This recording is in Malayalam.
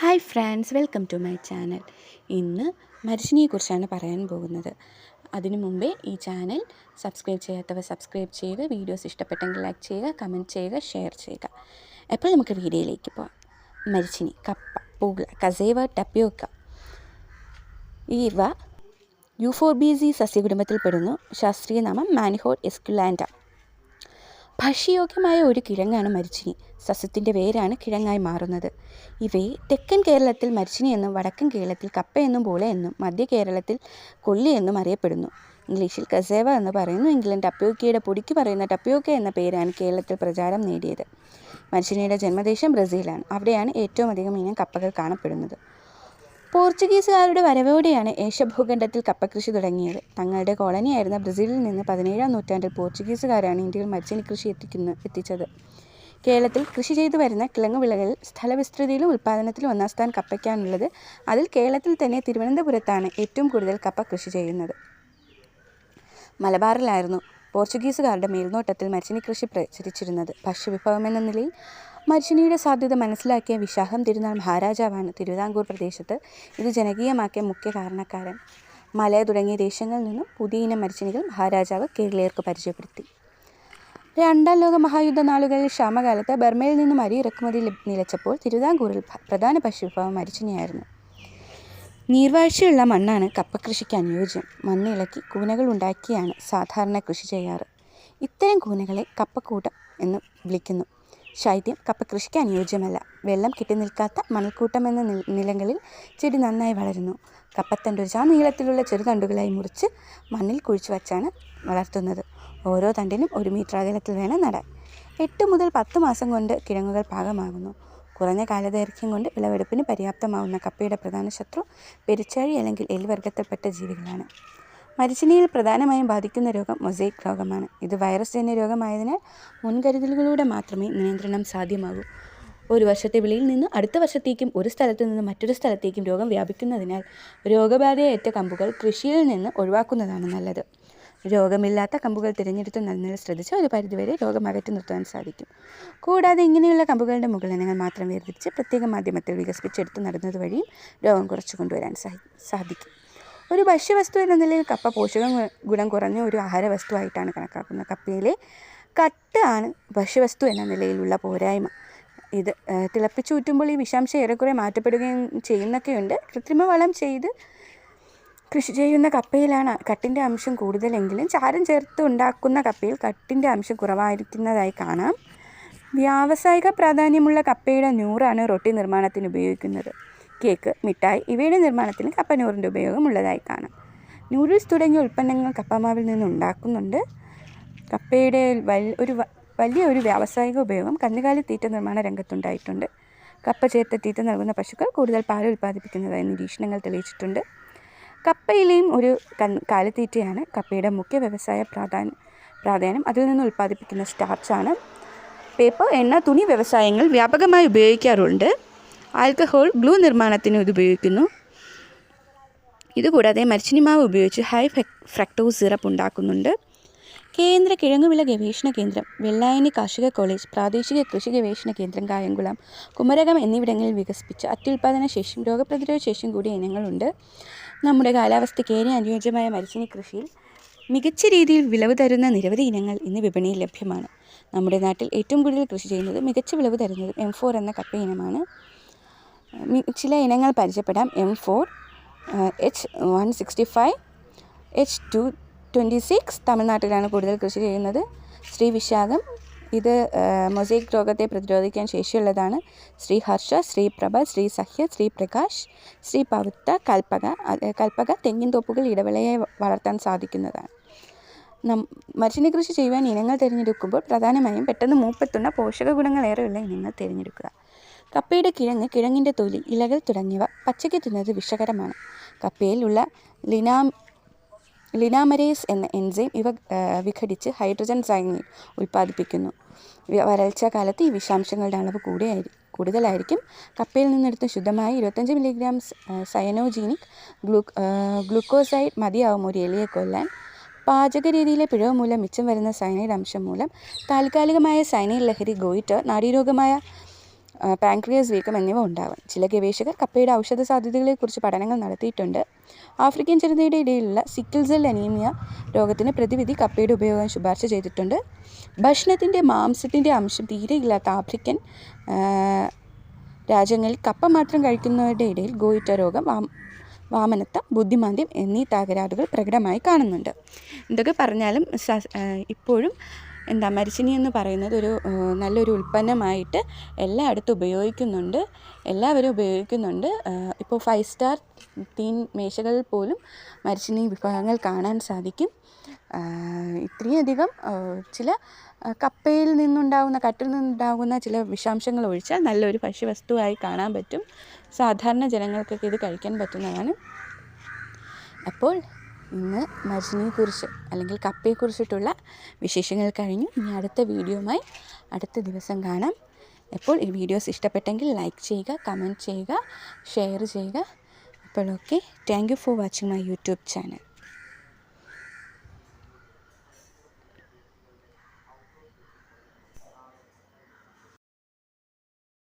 Hi friends welcome to my channel. ഇന്ന് മരിച്ചിനെക്കുറിച്ചാണ് പറയാൻ പോകുന്നത്. അതിനു മുമ്പേ ഈ ചാനൽ സബ്സ്ക്രൈബ് ചെയ്യാത്തവർ സബ്സ്ക്രൈബ് ചെയ്യുക വീഡിയോസ് ഇഷ്ടപ്പെട്ടെങ്കിൽ ലൈക്ക് ചെയ്യുക കമന്റ് ചെയ്യുക ഷെയർ ചെയ്യുക. എപ്പോൾ നമുക്ക് വീഡിയോയിലേക്ക് പോകാം മരിച്ചിനി കപ്പ പൂള കസേവ ടപ്യോക്ക ഇവ യൂഫോർബീസി സസ്യകുടുംബത്തിൽപ്പെടുന്നു. ശാസ്ത്രീയ നാമം മാനിഹോഡ് എസ്കുലാൻഡ ഭക്ഷ്യയോഗ്യമായ ഒരു കിഴങ്ങാണ് മരിച്ചിനി. സസ്യത്തിന്റെ വേരാണ് കിഴങ്ങായി മാറുന്നത്. ഇവയെ തെക്കൻ കേരളത്തിൽ മരിച്ചിനി എന്നും വടക്കൻ കേരളത്തിൽ കപ്പ എന്നും പൂള എന്നും മധ്യ കേരളത്തിൽ കൊള്ളി എന്നും അറിയപ്പെടുന്നു. ഇംഗ്ലീഷിൽ കസേവ എന്ന് പറയുന്നു. എങ്കിലും ടപ്പ്യോക്കിയുടെ പൊടിക്ക് പറയുന്ന ടപ്പ്യോക്ക എന്ന പേരാണ് കേരളത്തിൽ പ്രചാരം നേടിയത്. മരിച്ചിനിയുടെ ജന്മദേശം ബ്രസീലാണ്. അവിടെയാണ് ഏറ്റവും അധികം ഇനം കപ്പകൾ കാണപ്പെടുന്നത്. പോർച്ചുഗീസുകാരുടെ വരവോടെയാണ് ഏഷ്യ ഭൂഖണ്ഡത്തിൽ കപ്പകൃഷി തുടങ്ങിയത്. തങ്ങളുടെ കോളനിയായിരുന്ന ബ്രസീലിൽ നിന്ന് പതിനേഴാം നൂറ്റാണ്ടിൽ പോർച്ചുഗീസുകാരാണ് ഇന്ത്യയിൽ മത്സ്യനി കൃഷി എത്തിക്കുന്ന എത്തിച്ചത്. കേരളത്തിൽ കൃഷി ചെയ്തു വരുന്ന കിഴങ്ങ് വിളകളിൽ സ്ഥലവിസ്തൃതിയിലും ഉൽപ്പാദനത്തിലും ഒന്നാം സ്ഥാനം കപ്പയ്ക്കാണുള്ളത്. അതിൽ കേരളത്തിൽ തന്നെ തിരുവനന്തപുരത്താണ് ഏറ്റവും കൂടുതൽ കപ്പ കൃഷി ചെയ്യുന്നത്. മലബാറിലായിരുന്നു പോർച്ചുഗീസുകാരുടെ മേൽനോട്ടത്തിൽ മരിച്ചിനി കൃഷി പ്രചരിച്ചിരുന്നത് ഭക്ഷ്യവിഭവമെന്ന നിലയിൽ മരിച്ചിനിയുടെ സാധ്യത മനസ്സിലാക്കിയ വിശാഖം തിരുനാൾ മഹാരാജാവാണ് തിരുവിതാംകൂർ പ്രദേശത്ത് ഇത് ജനകീയമാക്കിയ മുഖ്യ കാരണക്കാരൻ. മലയ തുടങ്ങിയ ദേശങ്ങളിൽ നിന്നും പുതിയ ഇനം മരിച്ചിനികൾ മഹാരാജാവ് കേരളീയർക്ക് പരിചയപ്പെടുത്തി. രണ്ടാം ലോക മഹായുദ്ധ നാളുകളിൽ ക്ഷാമകാലത്ത് ബർമയിൽ നിന്നും അരി ഇറക്കുമതി നിലച്ചപ്പോൾ തിരുവിതാംകൂറിൽ പ്രധാന ഭക്ഷ്യവിഭവം മരിച്ചിനിയായിരുന്നു. നീർവാഴ്ചയുള്ള മണ്ണാണ് കപ്പകൃഷിക്ക് അനുയോജ്യം. മണ്ണിളക്കി കൂനകൾ ഉണ്ടാക്കിയാണ് സാധാരണ കൃഷി ചെയ്യാറ്. ഇത്തരം കൂനകളെ കപ്പക്കൂട്ടം എന്ന് വിളിക്കുന്നു. ശൈത്യം കപ്പകൃഷിക്ക് അനുയോജ്യമല്ല. വെള്ളം കിട്ടി നിൽക്കാത്ത മണൽക്കൂട്ടം എന്ന നിലങ്ങളിൽ ചെടി നന്നായി വളരുന്നു. കപ്പത്തണ്ട് ഒരു ചാ നീളത്തിലുള്ള ചെറുതണ്ടുകളായി മുറിച്ച് മണ്ണിൽ കുഴിച്ചു വച്ചാണ് വളർത്തുന്നത്. ഓരോ തണ്ടിനും ഒരു മീറ്റർ അകലത്തിൽ വേണം നടാൻ. എട്ട് മുതൽ പത്ത് മാസം കൊണ്ട് കിഴങ്ങുകൾ പാകമാകുന്നു. കുറഞ്ഞ കാലദൈർഘ്യം കൊണ്ട് വിളവെടുപ്പിന് പര്യാപ്തമാവുന്ന കപ്പയുടെ പ്രധാന ശത്രു പെരിച്ചാഴി അല്ലെങ്കിൽ എൽവർഗത്തിൽപ്പെട്ട ജീവികളാണ്. മരിച്ചിനിയിൽ പ്രധാനമായും ബാധിക്കുന്ന രോഗം മൊസൈക് രോഗമാണ്. ഇത് വൈറസ് ജന്യ രോഗമായതിനാൽ മുൻകരുതലുകളിലൂടെ മാത്രമേ നിയന്ത്രണം സാധ്യമാകൂ. ഒരു വർഷത്തെ വിളയിൽ നിന്ന് അടുത്ത വർഷത്തേക്കും ഒരു സ്ഥലത്തു നിന്ന് മറ്റൊരു സ്ഥലത്തേക്കും രോഗം വ്യാപിക്കുന്നതിനാൽ രോഗബാധയേറ്റ കമ്പുകൾ കൃഷിയിൽ നിന്ന് ഒഴിവാക്കുന്നതാണ് നല്ലത്. രോഗമില്ലാത്ത കമ്പുകൾ തിരഞ്ഞെടുത്ത് നന്നായി ശ്രദ്ധിച്ച് ഒരു പരിധിവരെ രോഗം അകറ്റി നിർത്താൻ സാധിക്കും. കൂടാതെ ഇങ്ങനെയുള്ള കമ്പുകളുടെ മുകളിനങ്ങൾ മാത്രം വേർതിരിച്ച് പ്രത്യേക മാധ്യമത്തിൽ വികസിപ്പിച്ചെടുത്ത് നടുന്നത് വഴിയും രോഗം കുറച്ചു കൊണ്ടുവരാൻ സാധിക്കും. ഒരു ഭക്ഷ്യവസ്തു എന്ന നിലയിൽ കപ്പ പോഷക ഗുണം കുറഞ്ഞ ഒരു ആഹാര വസ്തുവായിട്ടാണ് കണക്കാക്കുന്നത്. കപ്പയിലെ കട്ട് ആണ് ഭക്ഷ്യവസ്തു എന്ന നിലയിലുള്ള പോരായ്മ. ഇത് തിളപ്പിച്ചൂറ്റുമ്പോൾ ഈ വിഷാംശം ഏറെക്കുറെ മാറ്റപ്പെടുകയും ചെയ്യുന്നൊക്കെയുണ്ട്. കൃത്രിമ വളം ചെയ്ത് കൃഷി ചെയ്യുന്ന കപ്പയിലാണ് കട്ടിന്റെ അംശം കൂടുതലെങ്കിലും ചാരം ചേർത്ത് ഉണ്ടാക്കുന്ന കപ്പയിൽ കട്ടിന്റെ അംശം കുറവായിരിക്കുന്നതായി കാണാം. വ്യാവസായിക പ്രാധാന്യമുള്ള കപ്പയുടെ നൂറാണ് റൊട്ടി നിർമ്മാണത്തിന് ഉപയോഗിക്കുന്നത്. കേക്ക് മിഠായി ഇവയുടെ നിർമ്മാണത്തിൽ കപ്പ നൂറിന്റെ ഉപയോഗം ഉള്ളതായി കാണാം. നൂഡിൽസ് തുടങ്ങിയ ഉൽപ്പന്നങ്ങൾ കപ്പമാവിൽ നിന്ന് ഉണ്ടാക്കുന്നുണ്ട്. കപ്പയുടെ ഒരു വലിയ ഒരു വ്യാവസായിക ഉപയോഗം കന്നുകാലി തീറ്റ നിർമ്മാണ രംഗത്തുണ്ടായിട്ടുണ്ട്. കപ്പ ചേർത്ത തീറ്റ നൽകുന്ന പശുക്കൾ കൂടുതൽ പാൽ ഉൽപ്പാദിപ്പിക്കുന്നതായി നിരീക്ഷണങ്ങൾ തെളിയിച്ചിട്ടുണ്ട്. കപ്പയിലെയും ഒരു കാലിത്തീറ്റയാണ് കപ്പയുടെ മുഖ്യ വ്യവസായ പ്രാധാന്യം പ്രാധാന്യം. അതിൽ നിന്ന് ഉൽപ്പാദിപ്പിക്കുന്ന സ്റ്റാർച്ചാണ് പേപ്പർ എണ്ണ തുണി വ്യവസായങ്ങൾ വ്യാപകമായി ഉപയോഗിക്കാറുണ്ട്. ആൽക്കഹോൾ ഗ്ലൂ നിർമ്മാണത്തിന് ഇത് ഉപയോഗിക്കുന്നു ഇതുകൂടാതെ മരിച്ചിനിമാവ് ഉപയോഗിച്ച് ഹൈ ഫ്രക്ടോസ് സിറപ്പ് ഉണ്ടാക്കുന്നുണ്ട്. കേന്ദ്ര കിഴങ്ങുവിള ഗവേഷണ കേന്ദ്രം വെള്ളായണി കാർഷിക കോളേജ് പ്രാദേശിക കൃഷി ഗവേഷണ കേന്ദ്രം കായംകുളം കുമരകം എന്നിവിടങ്ങളിൽ വികസിപ്പിച്ച അത്യുൽപാദന ശേഷിയും രോഗപ്രതിരോധ ശേഷിയും കൂടിയ ഇനങ്ങളുണ്ട്. നമ്മുടെ കാലാവസ്ഥയ്ക്ക് ഏറെ അനുയോജ്യമായ മരിച്ചിനി കൃഷിയിൽ മികച്ച രീതിയിൽ വിളവ് തരുന്ന നിരവധി ഇനങ്ങൾ ഇന്ന് വിപണിയിൽ ലഭ്യമാണ്. നമ്മുടെ നാട്ടിൽ ഏറ്റവും കൂടുതൽ കൃഷി ചെയ്യുന്നത് മികച്ച വിളവ് തരുന്നത് എം ഫോർ എന്ന കപ്പ ഇനമാണ്. ചില ഇനങ്ങൾ പരിചയപ്പെടാം. M four H one sixty five H two twenty six തമിഴ്നാട്ടിലാണ് കൂടുതൽ കൃഷി ചെയ്യുന്നത്. ശ്രീ വിശാഖം ഇത് മൊസൈക് രോഗത്തെ പ്രതിരോധിക്കാൻ ശേഷിയുള്ളതാണ്. ശ്രീ ഹർഷ ശ്രീ പ്രഭ ശ്രീ സഹ്യ ശ്രീ പ്രകാശ് ശ്രീ പവിത്ര കൽപ്പക കൽപ്പക തെങ്ങിൻ തോപ്പുകൾ ഇടവേളയെ വളർത്താൻ സാധിക്കുന്നതാണ്. നം മരിച്ചിനി കൃഷി ചെയ്യുവാൻ ഇനങ്ങൾ തിരഞ്ഞെടുക്കുമ്പോൾ പ്രധാനമായും പെട്ടെന്ന് മൂപ്പെത്തുന്ന പോഷക ഗുണങ്ങളേറെയുള്ള ഇനങ്ങൾ തിരഞ്ഞെടുക്കുക. കപ്പയുടെ കിഴങ്ങ് കിഴങ്ങിന്റെ തൊലി ഇലകൾ തുടങ്ങിയവ പച്ചയ്ക്ക് തിന്നത് വിഷകരമാണ്. കപ്പയിലുള്ള ലിനാ ലിനാമരേസ് എന്ന എൻസൈം ഇവ വിഘടിച്ച് ഹൈഡ്രജൻ സൈനൈഡ് ഉൽപ്പാദിപ്പിക്കുന്നു. വ- വരൾച്ച കാലത്ത് ഈ വിഷാംശങ്ങളുടെ അളവ് കൂടിയായി കൂടുതലായിരിക്കും. കപ്പയിൽ നിന്നെടുത്ത് ശുദ്ധമായ ഇരുപത്തഞ്ച് മില്ലിഗ്രാം സയനോജീനിക് ഗ്ലൂ ഗ്ലൂക്കോസൈഡ് മതിയാവും ഒരു എലിയെ കൊല്ലാൻ. പാചക രീതിയിലെ പിഴവ് മൂലം മിച്ചം വരുന്ന സയനൈഡ് അംശം മൂലം താൽക്കാലികമായ സയനൈഡ് ലഹരി ഗോയിറ്റർ നാഡീരോഗമായ പാൻക്രിയാസ് വീക്കം എന്നിവ ഉണ്ടാവാം. ചില ഗവേഷകർ കപ്പയുടെ ഔഷധ സാധ്യതകളെക്കുറിച്ച് പഠനങ്ങൾ നടത്തിയിട്ടുണ്ട്. ആഫ്രിക്കൻ ജനതയുടെ ഇടയിലുള്ള സിക്കിൾസെൽ അനീമിയ രോഗത്തിന് പ്രതിവിധി കപ്പയുടെ ഉപയോഗം ശുപാർശ ചെയ്തിട്ടുണ്ട്. ഭക്ഷണത്തിന്റെ മാംസത്തിന്റെ അംശം തീരെ ഇല്ലാത്ത ആഫ്രിക്കൻ രാജ്യങ്ങളിൽ കപ്പ മാത്രം കഴിക്കുന്നവരുടെ ഇടയിൽ ഗോയിറ്റ രോഗം വാമനത്വം ബുദ്ധിമാന്ദ്യം എന്നീ തകരാറുകൾ പ്രകടമായി കാണുന്നുണ്ട്. എന്തൊക്കെ പറഞ്ഞാലും ഇപ്പോഴും എന്താ മരിച്ചിനി എന്ന് പറയുന്നത് ഒരു നല്ലൊരു ഉൽപ്പന്നമായിട്ട് എല്ലായിടത്തും ഉപയോഗിക്കുന്നുണ്ട്. എല്ലാവരും ഉപയോഗിക്കുന്നുണ്ട്. ഇപ്പോൾ ഫൈവ് സ്റ്റാർ തീൻ മേശകളിൽ പോലും മരിച്ചിനി വിഭവങ്ങൾ കാണാൻ സാധിക്കും. ഇത്രയധികം ചില കപ്പയിൽ നിന്നുണ്ടാകുന്ന കട്ടിൽ നിന്നുണ്ടാകുന്ന ചില വിഷാംശങ്ങൾ ഒഴിച്ചാൽ നല്ലൊരു ഭക്ഷ്യവസ്തുവായി കാണാൻ പറ്റും. സാധാരണ ജനങ്ങൾക്കൊക്കെ ഇത് കഴിക്കാൻ പറ്റുന്നതാണ്. അപ്പോൾ ഇന്ന് മരുന്നിനെക്കുറിച്ച് അല്ലെങ്കിൽ കപ്പയെക്കുറിച്ചിട്ടുള്ള വിശേഷങ്ങൾ കഴിഞ്ഞു. ഇനി അടുത്ത വീഡിയോയുമായി അടുത്ത ദിവസം കാണാം. എപ്പോൾ ഈ വീഡിയോസ് ഇഷ്ടപ്പെട്ടെങ്കിൽ ലൈക്ക് ചെയ്യുക കമന്റ് ചെയ്യുക ഷെയർ ചെയ്യുക. അപ്പോഴൊക്കെ thank you for watching my YouTube channel.